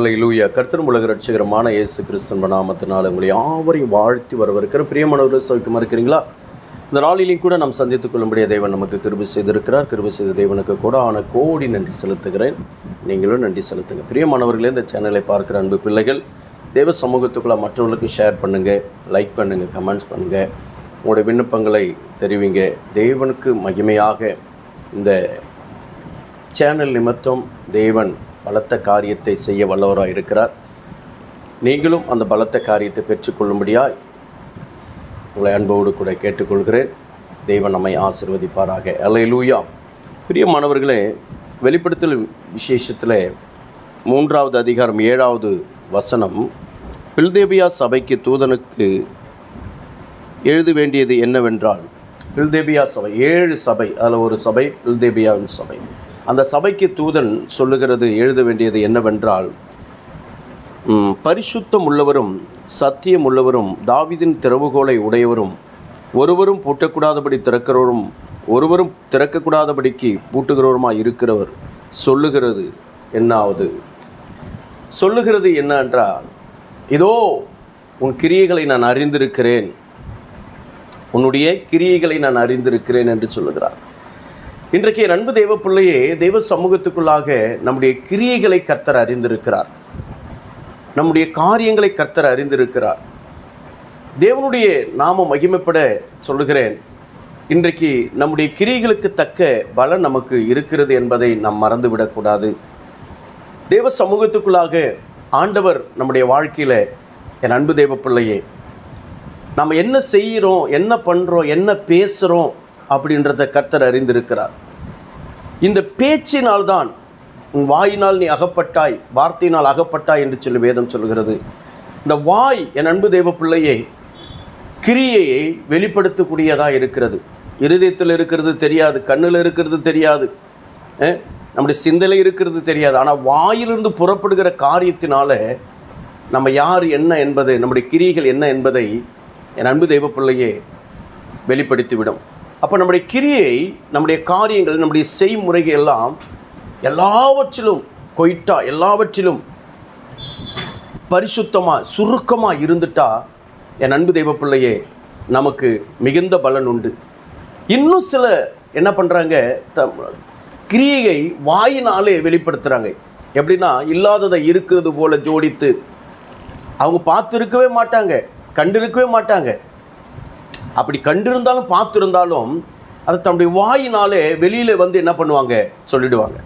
லூயா கர்த்தர் உலக ரட்சகரமான இயேசு கிறிஸ்தன் நாமத்தினால் உங்களை யாவரையும் வாழ்த்தி வரவிருக்கிற பிரியமானவர்கள் சௌக்கியமாக இருக்கிறீங்களா இந்த நாளிலையும் கூட நாம் சந்தித்துக் கொள்ளும்படிய தேவன் நமக்கு கிருபி செய்திருக்கிறார். கிருபி செய்த தேவனுக்கு கூட ஆன கோடி நன்றி செலுத்துகிறேன். நீங்களும் நன்றி செலுத்துங்க. பிரியமானவர்களே இந்த சேனலை பார்க்குற அன்பு பிள்ளைகள் தேவ சமூகத்துக்குள்ள மற்றவர்களுக்கு ஷேர் பண்ணுங்கள் லைக் பண்ணுங்கள் கமெண்ட்ஸ் பண்ணுங்கள் உங்களுடைய விண்ணப்பங்களை தெரிவிங்க. தேவனுக்கு மகிமையாக இந்த சேனல் நிமித்தம் தேவன் பலத்த காரியத்தை செய்ய வல்லவராக இருக்கிறார். நீங்களும் அந்த பலத்த காரியத்தை பெற்றுக்கொள்ளும்படியாய் உங்களை அன்போடு கூட கேட்டுக்கொள்கிறேன். தெய்வன் நம்மை ஆசிர்வதிப்பாராக. அலையலூயா பிரியமானவர்களே வெளிப்படுத்தல் விசேஷத்தில் மூன்றாவது அதிகாரம் ஏழாவது வசனம் பில்தேபியா சபைக்கு தூதனுக்கு எழுத வேண்டியது என்னவென்றால் பில்தேபியா சபை ஏழு சபை அதில் ஒரு சபை பில்தேபியாவின் சபை. அந்த சபைக்கு தூதன் சொல்லுகிறது எழுத வேண்டியது என்னவென்றால் பரிசுத்தம் உள்ளவரும் சத்தியம் உள்ளவரும் தாவிதின் திறவுகோலை உடையவரும் ஒருவரும் பூட்டக்கூடாதபடி திறக்கிறவரும் ஒருவரும் திறக்கக்கூடாதபடிக்கு பூட்டுகிறவருமாய் இருக்கிறவர் சொல்லுகிறது என்னாவது. சொல்லுகிறது என்ன என்றால் இதோ உன் கிரியைகளை நான் அறிந்திருக்கிறேன். உன்னுடைய கிரியைகளை நான் அறிந்திருக்கிறேன் என்று சொல்லுகிறார். இன்றைக்கு என் அன்பு தெய்வ பிள்ளையே தெய்வ சமூகத்துக்குள்ளாக நம்முடைய கிரியைகளை கர்த்தர் அறிந்திருக்கிறார். நம்முடைய காரியங்களை கர்த்தர் அறிந்திருக்கிறார். தேவனுடைய நாம மகிமைப்பட சொல்லுகிறேன். இன்றைக்கு நம்முடைய கிரியைகளுக்கு தக்க பலன் நமக்கு இருக்கிறது என்பதை நாம் மறந்துவிடக்கூடாது தேவ சமூகத்துக்குள்ளாக ஆண்டவர் நம்முடைய வாழ்க்கையில் என் அன்பு தேவ பிள்ளையே நம்ம என்ன செய்கிறோம் என்ன பண்ணுறோம் என்ன பேசுகிறோம் அப்படின்றத கர்த்தர் அறிந்திருக்கிறார். இந்த பேச்சினால்தான் உன் வாயினால் நீ அகப்பட்டாய் வார்த்தையினால் அகப்பட்டாய் என்று சொல்லி வேதம் சொல்கிறது. இந்த வாய் என் அன்பு தெய்வ பிள்ளையே கிரியையை வெளிப்படுத்தக்கூடியதாக இருக்கிறது. இருதயத்தில் இருக்கிறது தெரியாது கண்ணில் இருக்கிறது தெரியாது நம்முடைய சிந்தனை இருக்கிறது தெரியாது. ஆனால் வாயிலிருந்து புறப்படுகிற காரியத்தினால நம்ம யார் என்ன என்பது நம்முடைய கிரியைகள் என்ன என்பதை என் அன்பு தெய்வ பிள்ளையே வெளிப்படுத்திவிடும். அப்போ நம்முடைய கிரியை நம்முடைய காரியங்கள் நம்முடைய செய்முறைகள் எல்லாம் எல்லாவற்றிலும் கொயிட்டா எல்லாவற்றிலும் பரிசுத்தமாக சுருக்கமாக இருந்துட்டா என் அன்பு தெய்வ பிள்ளையே நமக்கு மிகுந்த பலன் உண்டு. இன்னும் சில என்ன பண்ணுறாங்க த கிரியையை வாயினாலே வெளிப்படுத்துகிறாங்க எப்படின்னா இல்லாததை இருக்கிறது போல ஜோடித்து அவங்க பார்த்துருக்கவே மாட்டாங்க கண்டிருக்கவே மாட்டாங்க. அப்படி கண்டிருந்தாலும் பார்த்துருந்தாலும் அதை தன்னுடைய வாயினாலே வெளியில் வந்து என்ன பண்ணுவாங்க? சொல்லிடுவாங்க.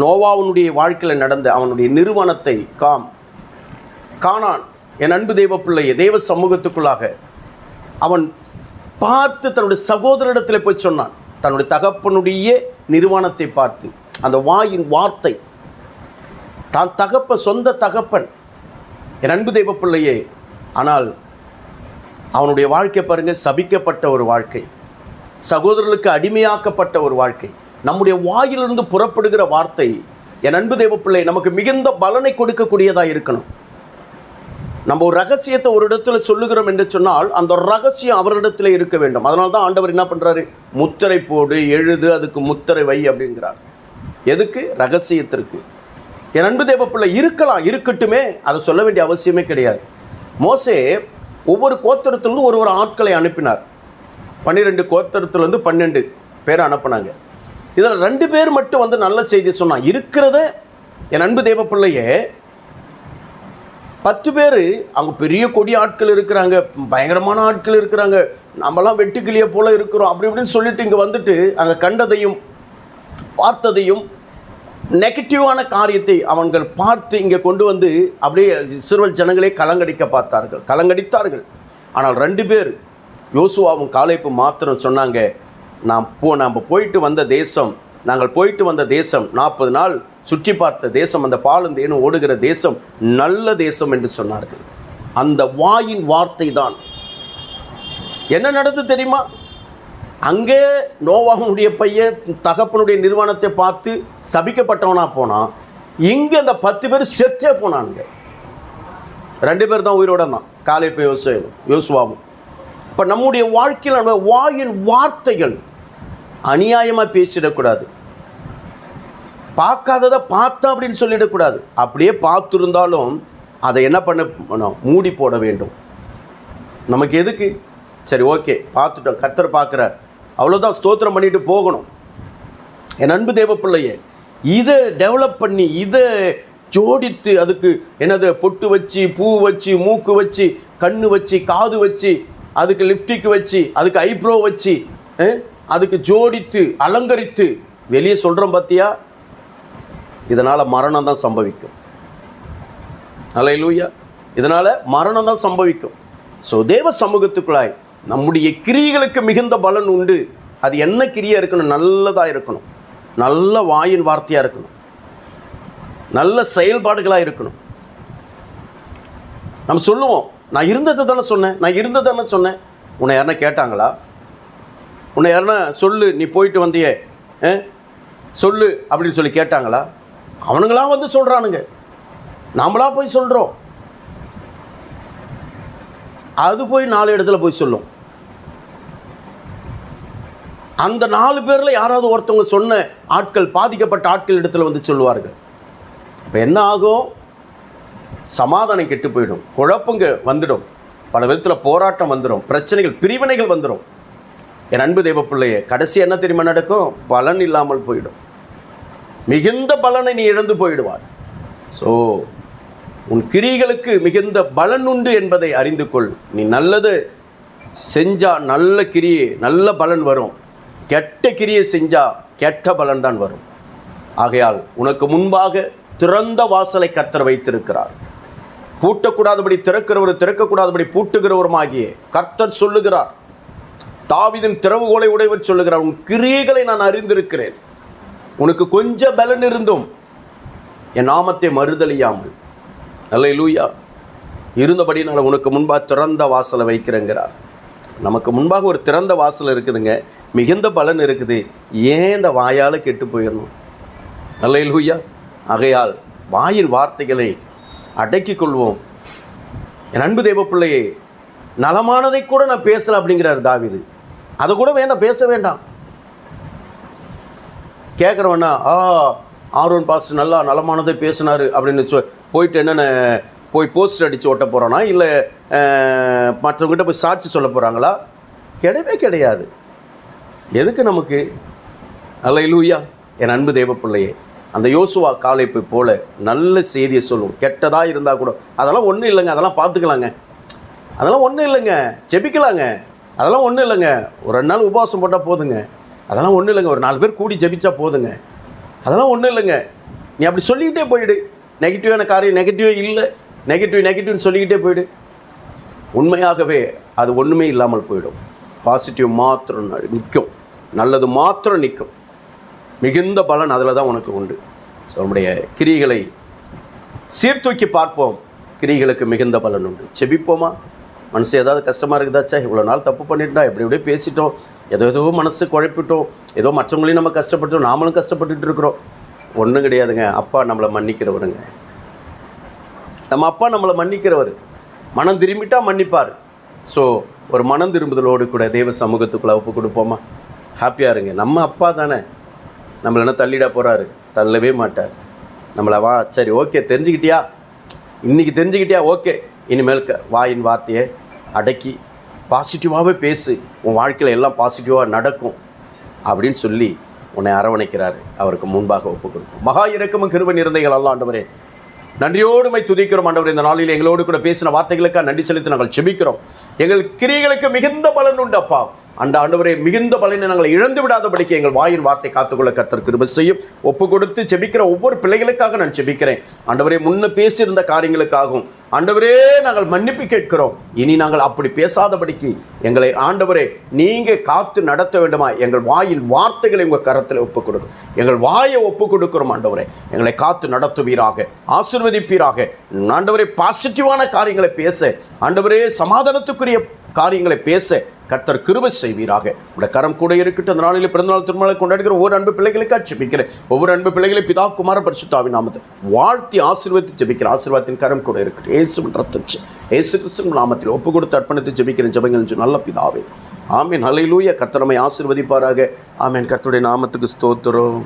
நோவாவுனுடைய வாழ்க்கையில் நடந்த அவனுடைய நிறுவனத்தை காம் காணான் என் அன்பு தெய்வ பிள்ளையை தெய்வ சமூகத்துக்குள்ளாக அவன் பார்த்து தன்னுடைய சகோதரிடத்தில் போய் சொன்னான். தன்னுடைய தகப்பனுடைய நிறுவனத்தை பார்த்து அந்த வாயின் வார்த்தை தான் தகப்ப சொந்த தகப்பன் என் அன்பு தெய்வ பிள்ளையே ஆனால் அவனுடைய வாழ்க்கை பாருங்கள் சபிக்கப்பட்ட ஒரு வாழ்க்கை. சகோதரர்களுக்கு அடிமையாக்கப்பட்ட ஒரு வாழ்க்கை. நம்முடைய வாயிலிருந்து புறப்படுகிற வார்த்தை என் அன்பு தெய்வ பிள்ளை நமக்கு மிகுந்த பலனை கொடுக்கக்கூடியதாக இருக்கணும். நம்ம ஒரு ரகசியத்தை ஒரு இடத்துல சொல்லுகிறோம் என்று சொன்னால் அந்த ரகசியம் அவரிடத்தில் இருக்க வேண்டும். அதனால தான் ஆண்டவர் என்ன பண்ணுறாரு முத்திரை போடு எழுது அதுக்கு முத்திரை வை அப்படிங்கிறார். எதுக்கு? ரகசியத்திற்கு. என் அன்பு தேவ பிள்ளை இருக்கலாம் இருக்கட்டுமே. அதை சொல்ல வேண்டிய அவசியமே கிடையாது. மோசே ஒவ்வொரு கோத்திரத்திலிருந்து ஒரு ஒரு ஆட்களை அனுப்பினார். பன்னிரெண்டு கோத்திரத்திலேருந்து பன்னெண்டு பேரை அனுப்புனாங்க. இதில் ரெண்டு பேர் மட்டும் வந்து நல்ல செய்தி சொன்னான் இருக்கிறத என் அன்பு தேவ பிள்ளையே பத்து பேர் அவங்க பெரிய கொடி ஆட்கள் இருக்கிறாங்க பயங்கரமான ஆட்கள் இருக்கிறாங்க. நம்மலாம் வெட்டுக்கிளியை போல் இருக்கிறோம். அப்படி இப்படின்னு சொல்லிட்டு இங்கே வந்துட்டு அங்கே கண்டதையும் பார்த்ததையும் நெகட்டிவான காரியத்தை அவங்கள் பார்த்து இங்கே கொண்டு வந்து அப்படியே சிறுவல் ஜனங்களே கலங்கடிக்க பார்த்தார்கள். கலங்கடித்தார்கள். ஆனால் ரெண்டு பேர் யோசுவாவும் காலைப்பு மாத்திரம் சொன்னாங்க நாம் போ நாம் போயிட்டு வந்த தேசம் நாங்கள் போயிட்டு வந்த தேசம் நாற்பது நாள் சுற்றி பார்த்த தேசம் அந்த பாலந்தேனும் ஓடுகிற தேசம் நல்ல தேசம் என்று சொன்னார்கள். அந்த வாயின் வார்த்தை தான். என்ன நடந்து தெரியுமா? அங்கே நோவாகனுடைய பையன் தகப்பனுடைய நிறுவனத்தை பார்த்து சபிக்கப்பட்டவனாக போனான் இங்கே அந்த பத்து பேர் செத்தே போனானுங்க. ரெண்டு பேர் தான் உயிரோட தான் காலை போய் யோசுவும் யோசுவாவும். இப்போ நம்முடைய வாழ்க்கையில் நம்ம வாயின் வார்த்தைகள் அநியாயமாக பேசிடக்கூடாது. பார்க்காததை பார்த்தா அப்படின்னு சொல்லிடக்கூடாது. அப்படியே பார்த்துருந்தாலும் அதை என்ன பண்ண பண்ணணும்? மூடி போட வேண்டும். நமக்கு எதுக்கு? சரி ஓகே பார்த்துட்டோம். கத்தர் பார்க்குறார். அவ்வளோதான் ஸ்தோத்திரம் பண்ணிட்டு போகணும். என் அன்பு தேவ பிள்ளையே இதை டெவலப் பண்ணி இதை ஜோடித்து அதுக்கு என்னது பொட்டு வச்சு பூ வச்சு மூக்கு வச்சு கண்ணு வச்சு காது வச்சு அதுக்கு லிப்டிக் வச்சு அதுக்கு ஐப்ரோ வச்சு அதுக்கு ஜோடித்து அலங்கரித்து வெளியே சொல்கிறோம் பார்த்தியா இதனால் மரணம் தான் சம்பவிக்கும். அலையிலூயா இதனால் மரணம் தான் சம்பவிக்கும். ஸோ தேவ சமூகத்துக்குள்ளாய் நம்முடைய கிரியைகளுக்கு மிகுந்த பலன் உண்டு. அது என்ன கிரியா இருக்கணும்? நல்லதாக இருக்கணும். நல்ல வாயின் வார்த்தையாக இருக்கணும். நல்ல செயல்பாடுகளாக இருக்கணும். நம்ம சொல்லுவோம் நான் இருந்ததை தானே சொன்னேன். நான் இருந்தது தானே சொன்னேன். உன்னை யாருன்னா கேட்டாங்களா? உன்னை யாருன்னா சொல்லு நீ போயிட்டு வந்தியே. ஆ? சொல்லு அப்படின்னு சொல்லி கேட்டாங்களா? அவனுங்களாம் வந்து சொல்கிறானுங்க நாமளா போய் சொல்கிறோம் அது போய் நாலு இடத்துல போய் சொல்லும். அந்த நாலு பேரில் யாராவது ஒருத்தவங்க சொன்ன ஆட்கள் பாதிக்கப்பட்ட ஆட்கள் இடத்துல வந்து சொல்லுவார்கள். இப்போ என்ன ஆகும்? சமாதானம் கெட்டு போயிடும். குழப்பங்க வந்துடும். பல விதத்தில் போராட்டம் வந்துடும் பிரச்சனைகள் பிரிவினைகள் வந்துடும் என் அன்பு தெய்வ பிள்ளையே கடைசி என்ன தெரியுமா நடக்கும்? பலன் இல்லாமல் போயிடும். மிகுந்த பலனை நீ இழந்து போயிடுவார் ஸோ உன் கிரிகளுக்கு மிகுந்த பலன் உண்டு என்பதை அறிந்து கொள். நீ நல்லது செஞ்சால் நல்ல கிரியே நல்ல பலன் வரும். கெட்ட கிரியை செஞ்சால் கெட்ட பலன் தான் வரும். ஆகையால் உனக்கு முன்பாக திறந்த வாசலை கர்த்தர் வைத்திருக்கிறார். பூட்டக்கூடாதபடி திறக்கிறவர் திறக்கக்கூடாதபடி பூட்டுகிறவருமாகிய கர்த்தர் சொல்லுகிறார். தாவிதின் திறவுகோலை உடையவர் சொல்லுகிறார் உன் கிரியைகளை நான் அறிந்திருக்கிறேன். உனக்கு கொஞ்சம் பலன் இருந்தும் என் நாமத்தை மறுதலியாமல். நல்ல லூயா இருந்தபடி நான் உனக்கு முன்பாக திறந்த வாசலை வைக்கிறேங்கிறார். நமக்கு முன்பாக ஒரு திறந்த வாசல் இருக்குதுங்க. மிகுந்த பலன் இருக்குது. ஏன் இந்த வாயால் கெட்டு போயிடணும்? நல்ல லூயா ஆகையால் வாயின் வார்த்தைகளை அடக்கிக் கொள்வோம். என் அன்பு தெய்வ பிள்ளையே நலமானதை கூட நான் பேசல அப்படிங்கிறார் தாவிது. அதை கூட வேண்டாம் பேச வேண்டாம். கேட்குறவனா ஆ ஆர்வன் பாஸ் நல்லா நலமானதை பேசினார் அப்படின்னு சொ போயிட்டு என்னென்ன போய் போஸ்டர் அடித்து ஓட்ட போகிறோன்னா இல்லை மற்றவங்ககிட்ட போய் சாட்சி சொல்ல போகிறாங்களா கிடையவே கிடையாது. எதுக்கு நமக்கு? அல்ல லூயா என் அன்பு தேவ பிள்ளையே அந்த யோசுவா காலைப்பை போல நல்ல செய்தியை சொல்லும். கெட்டதாக இருந்தால் கூட அதெல்லாம் ஒன்றும் இல்லைங்க. அதெல்லாம் பார்த்துக்கலாங்க. அதெல்லாம் ஒன்றும் இல்லைங்க. ஜெபிக்கலாங்க. அதெல்லாம் ஒன்றும் இல்லைங்க. ஒரு ரெண்டு நாள் உபவாசம் போட்டால் போதுங்க. அதெல்லாம் ஒன்றும் இல்லைங்க. ஒரு நாலு பேர் கூடி ஜெபிச்சா போதுங்க. அதெல்லாம் ஒன்றும் இல்லைங்க. நீ அப்படி சொல்லிக்கிட்டே போயிடு. நெகட்டிவான காரியம் நெகட்டிவே இல்லை. நெகட்டிவ் நெகட்டிவ்னு சொல்லிக்கிட்டே போயிடு. உண்மையாகவே அது ஒன்றுமே இல்லாமல் போயிடும். பாசிட்டிவ் மாத்திரம் நிற்கும். நல்லது மாத்திரம் நிற்கும். மிகுந்த பலன் அதில் தான் உனக்கு உண்டு. ஸோ நம்முடைய கிரிகளை சீர்தூக்கி பார்ப்போம். கிரிகளுக்கு மிகுந்த பலன் உண்டு. செபிப்போமா? மனசு ஏதாவது கஷ்டமாக இருக்குதாச்சா இவ்வளோ நாள் தப்பு பண்ணிட்டா எப்படி எப்படியே பேசிட்டோம்? ஏதோ ஏதோ மனசு குழப்பிட்டோம். ஏதோ மற்றவங்களையும் நம்ம கஷ்டப்பட்டோம். நாமளும் கஷ்டப்பட்டுட்டு இருக்கிறோம். ஒன்றும் கிடையாதுங்க. அப்பா நம்மளை மன்னிக்கிறவருங்க. நம்ம அப்பா நம்மளை மன்னிக்கிறவர். மனம் திரும்பிட்டால் மன்னிப்பார். ஸோ ஒரு மனம் திரும்புதலோடு கூட தெய்வ சமூகத்துக்குள்ளே ஒப்பு கொடுப்போமா? ஹாப்பியாக இருங்க. நம்ம அப்பா தானே. நம்மளை என்ன தள்ளிட போகிறாரு தள்ளவே மாட்டார். நம்மளை வா சரி ஓகே தெரிஞ்சுக்கிட்டியா? இன்றைக்கி தெரிஞ்சுக்கிட்டியா? ஓகே. இனிமேல் க- வாயின் வார்த்தையை அடக்கி பாசிட்டிவாகவே பேசு. உன் வாழ்க்கையில் எல்லாம் பாசிட்டிவாக நடக்கும் அப்படின்னு சொல்லி உன்னை அரவணைக்கிறாரு. அவருக்கு முன்பாக ஒப்பு கொடுக்கும் மகா இறக்கமும் கிருபை நிறைந்தைகள் அல்ல ஆண்டவரே. நன்றியோடுமை துதிக்கிறோம் ஆண்டவர். இந்த நாளில் எங்களோடு கூட பேசின வார்த்தைகளுக்காக நன்றி செலுத்தி நாங்கள் செபிக்கிறோம். எங்கள் கிரியைகளுக்கு மிகுந்த பலன் உண்டு அப்பா. அந்த ஆண்டவரே மிகுந்த பலனை நாங்கள் இழந்து விடாதபடிக்கு எங்கள் வாயின் வார்த்தை காத்துக்கொள்ள கத்தர் கிருப செய்யும். ஒப்பு கொடுத்து செபிக்கிற ஒவ்வொரு பிள்ளைகளுக்காக நான் செபிக்கிறேன். ஆண்டவரே முன்ன பேசியிருந்த காரியங்களுக்காகவும் ஆண்டவரே நாங்கள் மன்னிப்பு கேட்கிறோம். இனி நாங்கள் அப்படி பேசாதபடிக்கு எங்களை ஆண்டவரே நீங்கள் காத்து நடத்த வேண்டுமா? எங்கள் வாயில் வார்த்தைகளை உங்கள் கரத்தில் ஒப்புக் கொடுக்கும் எங்கள் வாயை ஒப்பு கொடுக்கிறோம் ஆண்டவரே. எங்களை காத்து நடத்துவீராக ஆசிர்வதிப்பீராக. ஆண்டவரே பாசிட்டிவான காரியங்களை பேச. ஆண்டவரே சமாதானத்துக்குரிய காரியங்களை பேச. கர்த்தர் கிருபை செய்வீராக. உடைய கரம் கூட இருக்கட்டும். அந்த நாளில் பிறந்தநாள் திருமணம் கொண்டாடுகிற ஒவ்வொரு அன்பு பிள்ளைகளுக்கு ஜெபிக்கிறேன் ஒவ்வொரு அன்பு பிள்ளைகளை பிதா குமார பரிசுத்தாவி நாமத்தை வாழ்த்தி ஆசீர்வதித்து ஜெபிக்கிற ஆசீர்வாதத்தின் கரம் கூட இருக்கட்டும். ஏசு ரத்தச்சு ஏசு கிறிஸ்துவின் நாமத்தில் ஒப்பு கொடுத்து அர்ப்பணித்து ஜெபிக்கிறேன். ஜெபங்கள் என்று நல்ல பிதாவே. ஆமீன். ஹalleluya. கர்த்தர் ஆசிர்வதிப்பாராக ஆசீர்வதிப்பாராக. ஆமீன். கர்த்தருடைய நாமத்துக்கு ஸ்தோத்திரம்.